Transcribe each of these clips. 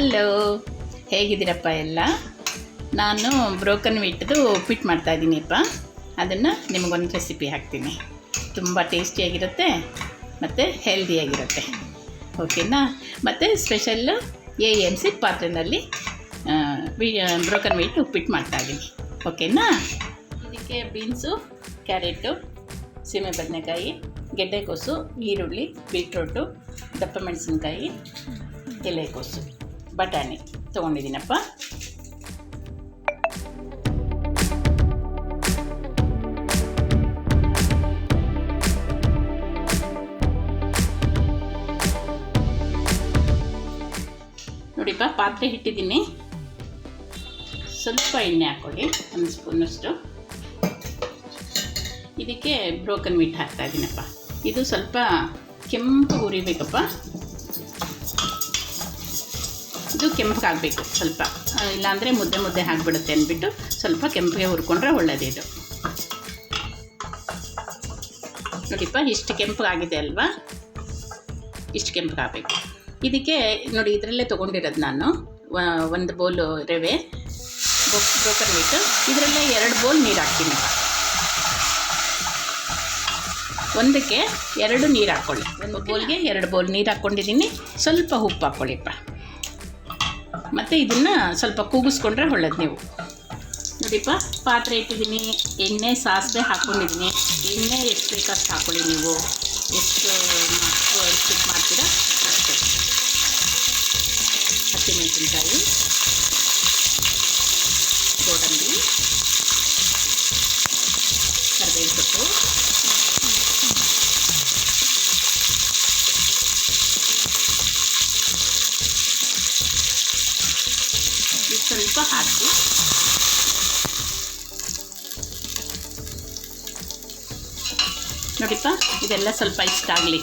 Hello ಹೇಗಿದ್ದೀರಪ್ಪ ಎಲ್ಲ? ನಾನು broken ವೀಟ್ದು ಉಪ್ಪಿಟ್ಟು ಮಾಡ್ತಾಯಿದ್ದೀನಿಪ್ಪ ಅದನ್ನು ನಿಮಗೊಂದು ರೆಸಿಪಿ ಹಾಕ್ತೀನಿ. ತುಂಬ ಟೇಸ್ಟಿಯಾಗಿರುತ್ತೆ ಮತ್ತು ಹೆಲ್ದಿಯಾಗಿರುತ್ತೆ ಓಕೆನಾ ಮತ್ತು ಸ್ಪೆಷಲ್ಲು ಎ ಎಂ ಸಿ ಪಾತ್ರೆಯಲ್ಲಿ ಬ್ರೋಕನ್ ವೀಟ್ ಉಪ್ಪಿಟ್ಟು ಮಾಡ್ತಾಯಿದ್ದೀನಿ ಓಕೆನಾ ಇದಕ್ಕೆ ಬೀನ್ಸು ಕ್ಯಾರೆಟು ಸೀಮೆ ಬದನೆಕಾಯಿ ಗೆಡ್ಡೆಕೋಸು ಈರುಳ್ಳಿ ಬೀಟ್ರೋಟು ದಪ್ಪ ಮೆಣಸಿನ್ಕಾಯಿ ಎಲೆಕೋಸು ಬಟಾಣಿ ತೊಗೊಂಡಿದ್ದೀನಪ್ಪ. ನೋಡಿಪ್ಪ, ಪಾತ್ರೆ ಇಟ್ಟಿದ್ದೀನಿ. ಸ್ವಲ್ಪ ಎಣ್ಣೆ ಹಾಕ್ಕೊಳ್ಳಿ, ಒಂದು ಸ್ಪೂನಷ್ಟು. ಇದಕ್ಕೆ ಬ್ರೋಕನ್ ಮೀಟ್ ಹಾಕ್ತಾ ಇದ್ದೀನಪ್ಪ ಇದು ಸ್ವಲ್ಪ ಕೆಂಪು ಉರಿಬೇಕಪ್ಪ. ಇದು ಕೆಂಪಗಾಗಬೇಕು ಸ್ವಲ್ಪ ಇಲ್ಲಾಂದರೆ ಮುದ್ದೆ ಮುದ್ದೆ ಆಗಿಬಿಡುತ್ತೆ ಅಂದ್ಬಿಟ್ಟು ಸ್ವಲ್ಪ ಕೆಂಪಿಗೆ ಹುರ್ಕೊಂಡ್ರೆ ಒಳ್ಳೇದು ಇದು. ನೋಡಿಪ್ಪ, ಇಷ್ಟು ಕೆಂಪಗಾಗಿದೆ ಅಲ್ವಾ? ಇಷ್ಟು ಕೆಂಪಗಾಗಬೇಕು ಇದಕ್ಕೆ ನೋಡಿ, ಇದರಲ್ಲೇ ತೊಗೊಂಡಿರೋದು ನಾನು ಒಂದು ಬೌಲು ರವೆ ಬ್ರೋಕರ್ ಮೀಟು ಇದರಲ್ಲೇ ಎರಡು ಬೌಲ್ ನೀರು ಹಾಕ್ತೀನಿ ಒಂದಕ್ಕೆ ಎರಡು ನೀರು ಹಾಕ್ಕೊಳ್ಳಿ ಒಂದು ಬೌಲ್ಗೆ ಎರಡು ಬೌಲ್ ನೀರು ಹಾಕ್ಕೊಂಡಿದ್ದೀನಿ. ಸ್ವಲ್ಪ ಉಪ್ಪು ಹಾಕ್ಕೊಳ್ಳಿಪ್ಪ ಮತ್ತು ಇದನ್ನು ಸ್ವಲ್ಪ ಕೂಗಿಸ್ಕೊಂಡ್ರೆ ಒಳ್ಳೇದು ನೀವು. ನೋಡಿಪ್ಪ, ಪಾತ್ರೆ ಇಟ್ಟಿದ್ದೀನಿ, ಎಣ್ಣೆ, ಸಾಸಿವೆ ಹಾಕ್ಕೊಂಡಿದ್ದೀನಿ ಎಣ್ಣೆ ಎಷ್ಟು ಬೇಕಷ್ಟು ಹಾಕ್ಕೊಳ್ಳಿ ನೀವು. ಎಷ್ಟು ಮಾಡ್ತೀರ ಮಾಡ್ತೀರಾ ಅಷ್ಟೇ. ಹಸಿಮೆಣಸಿನ್ಕಾಯಿ ಹಾಕಿ. ನೋಡಿಪ್ಪ ಇದೆಲ್ಲ ಸ್ವಲ್ಪ ಇಷ್ಟ ಆಗಲಿ.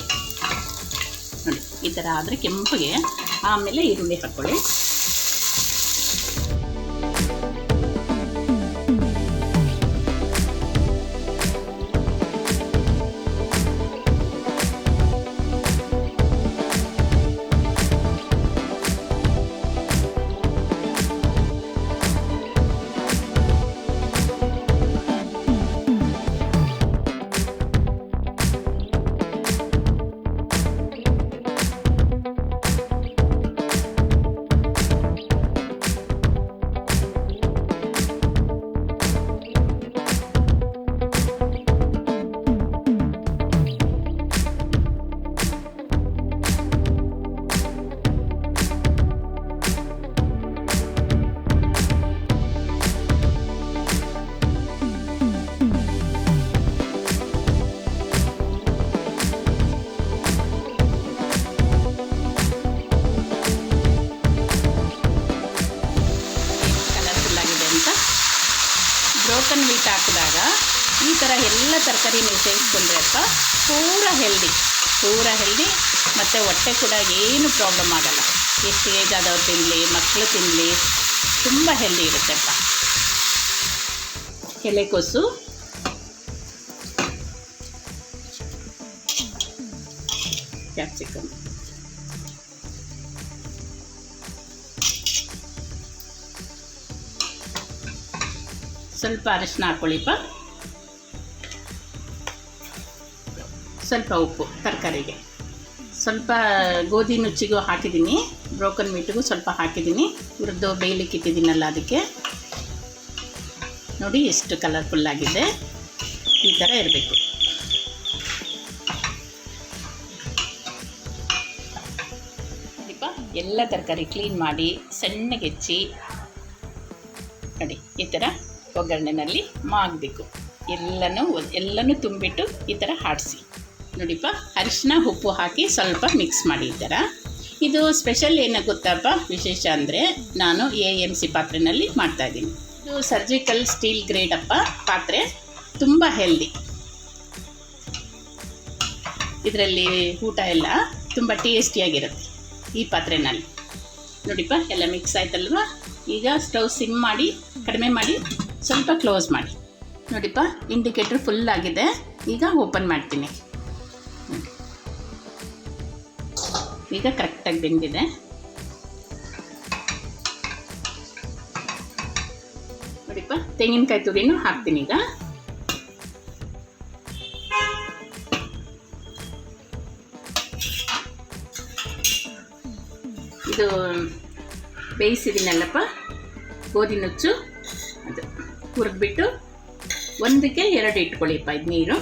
ನೋಡಿ ಈ ಥರ ಆದರೆ ಕೆಂಪಗೆ ಆಮೇಲೆ ಈರುಳ್ಳಿ ಹಾಕ್ಕೊಳ್ಳಿ ಬ್ರೋಕನ್ ವೀಟ್ ಹಾಕಿದಾಗ ಈ ಥರ ಎಲ್ಲ ತರಕಾರಿ ನೀವು ಸೇರಿಸ್ಕೊಂಡ್ರೆಪ್ಪ ಪೂರ ಹೆಲ್ದಿ ಪೂರ ಹೆಲ್ದಿ ಮತ್ತು ಹೊಟ್ಟೆ ಕೂಡ ಏನು ಪ್ರಾಬ್ಲಮ್ ಆಗಲ್ಲ. ಎಷ್ಟು ಏಜ್ ಆದವ್ರು ತಿನ್ನಲಿ ಮಕ್ಕಳು ತಿನ್ನಲಿ ತುಂಬ ಹೆಲ್ದಿ ಇರುತ್ತೆ ಅಪ್ಪ. ಎಲೆಕೋಸು ಕ್ಯಾಪ್ಸಿಕಮ್ ಸ್ವಲ್ಪ ಅರಿಶಿನ ಹಾಕ್ಕೊಳ್ಳಿಪ್ಪ ಸ್ವಲ್ಪ ಉಪ್ಪು ತರಕಾರಿಗೆ. ಸ್ವಲ್ಪ ಗೋಧಿ ನುಚ್ಚಿಗೂ ಹಾಕಿದ್ದೀನಿ. ಬ್ರೋಕನ್ ಮೀಟಿಗೂ ಸ್ವಲ್ಪ ಹಾಕಿದ್ದೀನಿ. ಹುರಿದು ಬೇಯಲಿಕ್ಕೆ ಇಟ್ಟಿದ್ದೀನಲ್ಲ ಅದಕ್ಕೆ. ನೋಡಿ ಎಷ್ಟು ಕಲರ್ಫುಲ್ ಆಗಿದೆ. ಈ ಥರ ಇರಬೇಕು. ಎಲ್ಲ ತರಕಾರಿ ಕ್ಲೀನ್ ಮಾಡಿ ಸಣ್ಣಗೆ ಹೆಚ್ಚಿ. ನೋಡಿ, ಈ ಥರ. ಒಗ್ಗರಣೆನಲ್ಲಿ ಮಾಗಬೇಕು. ಎಲ್ಲನೂ ಎಲ್ಲನೂ ತುಂಬಿಟ್ಟು ಈ ಥರ ಆಡಿಸಿ ನೋಡಿಪ್ಪ, ಅರಿಶಿನ ಉಪ್ಪು ಹಾಕಿ ಸ್ವಲ್ಪ ಮಿಕ್ಸ್ ಮಾಡಿ ಈ ಥರ. ಇದು ಸ್ಪೆಷಲ್ ಏನು ಗೊತ್ತಪ್ಪ? ವಿಶೇಷ ಅಂದರೆ ನಾನು ಎ ಎಂ ಸಿ ಪಾತ್ರೆನಲ್ಲಿ ಮಾಡ್ತಾಯಿದ್ದೀನಿ ಇದು ಸರ್ಜಿಕಲ್ ಸ್ಟೀಲ್ ಗ್ರೇಡ್ ಅಪ್ಪ ಪಾತ್ರೆ. ತುಂಬ ಹೆಲ್ದಿ ಇದರಲ್ಲಿ ಊಟ ಎಲ್ಲ ತುಂಬ ಟೇಸ್ಟಿಯಾಗಿರುತ್ತೆ ಈ ಪಾತ್ರೆನಲ್ಲಿ. ನೋಡಿಪ್ಪ, ಎಲ್ಲ ಮಿಕ್ಸ್ ಆಯ್ತಲ್ವಾ? ಈಗ ಸ್ಟವ್ ಸಿಮ್ ಮಾಡಿ, ಕಡಿಮೆ ಮಾಡಿ ಸ್ವಲ್ಪ ಕ್ಲೋಸ್ ಮಾಡಿ. ನೋಡಿಪ್ಪ ಇಂಡಿಕೇಟ್ರ್ ಫುಲ್ ಆಗಿದೆ. ಈಗ ಓಪನ್ ಮಾಡ್ತೀನಿ. ಈಗ ಕರೆಕ್ಟಾಗಿ ಬೆಂದಿದೆ. ನೋಡಿಪ್ಪ, ತೆಂಗಿನಕಾಯಿ ತುರಿನೂ ಹಾಕ್ತೀನಿ ಈಗ. ಇದು ಬೇಯಿಸಿದ್ದೀನಲ್ಲಪ್ಪ ಗೋಧಿ ನುಚ್ಚು. ಹುರಿದ್ಬಿಟ್ಟು ಒಂದಕ್ಕೆ ಎರಡು ಇಟ್ಕೊಳ್ಳಿಪ್ಪ ಇದು ನೀರು.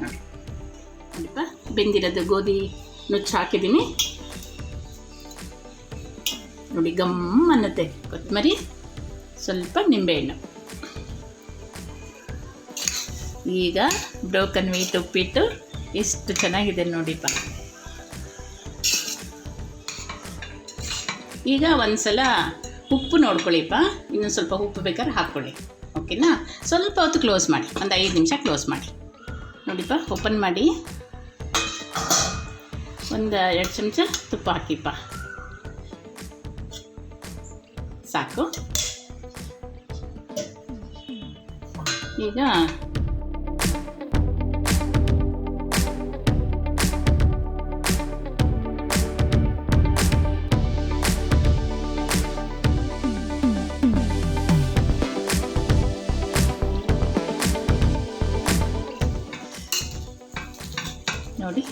ನೋಡಿ ನೋಡಿಪ್ಪ, ಬೆಂದಿರೋದು ಗೋಧಿ ನುಚ್ಚು ಹಾಕಿದ್ದೀನಿ. ನೋಡಿ, ಗಮ್ ಅನ್ನತ್ತೆ ಕೊತ್ತಂಬರಿ. ಸ್ವಲ್ಪ ನಿಂಬೆಹಣ್ಣು. ಈಗ ಬ್ರೋಕನ್ ವೀಟ್ ಉಪ್ಪಿಟ್ಟು ಎಷ್ಟು ಚೆನ್ನಾಗಿದೆ ನೋಡಿಪ್ಪ. ಈಗ ಒಂದ್ಸಲ ಉಪ್ಪು ನೋಡ್ಕೊಳ್ಳಿಪ್ಪ. ಇನ್ನೊಂದು ಸ್ವಲ್ಪ ಉಪ್ಪು ಬೇಕಾದ್ರೆ ಹಾಕ್ಕೊಳ್ಳಿ ಓಕೆನಾ? ಸ್ವಲ್ಪ ಹೊತ್ತು ಕ್ಲೋಸ್ ಮಾಡಿ ಒಂದು ಐದು ನಿಮಿಷ ಕ್ಲೋಸ್ ಮಾಡಿ ನೋಡಿಪ್ಪ ಓಪನ್ ಮಾಡಿ. ಒಂದು ಎರಡು ಚಮಚ ತುಪ್ಪ ಹಾಕಿಪ್ಪ. ಸಾಕು. ಈಗ ನೋಡಿ.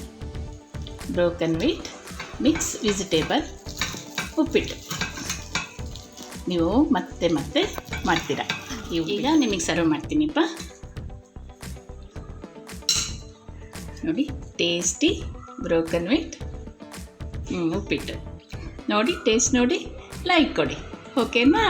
ಬ್ರೋಕನ್ ವೀಟ್ ಮಿಕ್ಸ್ ವೆಜಿಟೇಬಲ್ ಉಪ್ಪಿಟ್ಟು. ನೀವು ಮತ್ತೆ ಮತ್ತೆ ಮಾಡ್ತೀರಾ. ಈಗ ನಿಮಗೆ ಸರ್ವ್ ಮಾಡ್ತೀನಿಪ್ಪ. ನೋಡಿ ಟೇಸ್ಟಿ ಬ್ರೋಕನ್ ವೀಟ್ ಉಪ್ಪಿಟ್ಟು. ನೋಡಿ ಟೇಸ್ಟ್ ನೋಡಿ ಲೈಕ್ ಕೊಡಿ. ಓಕೆನಾ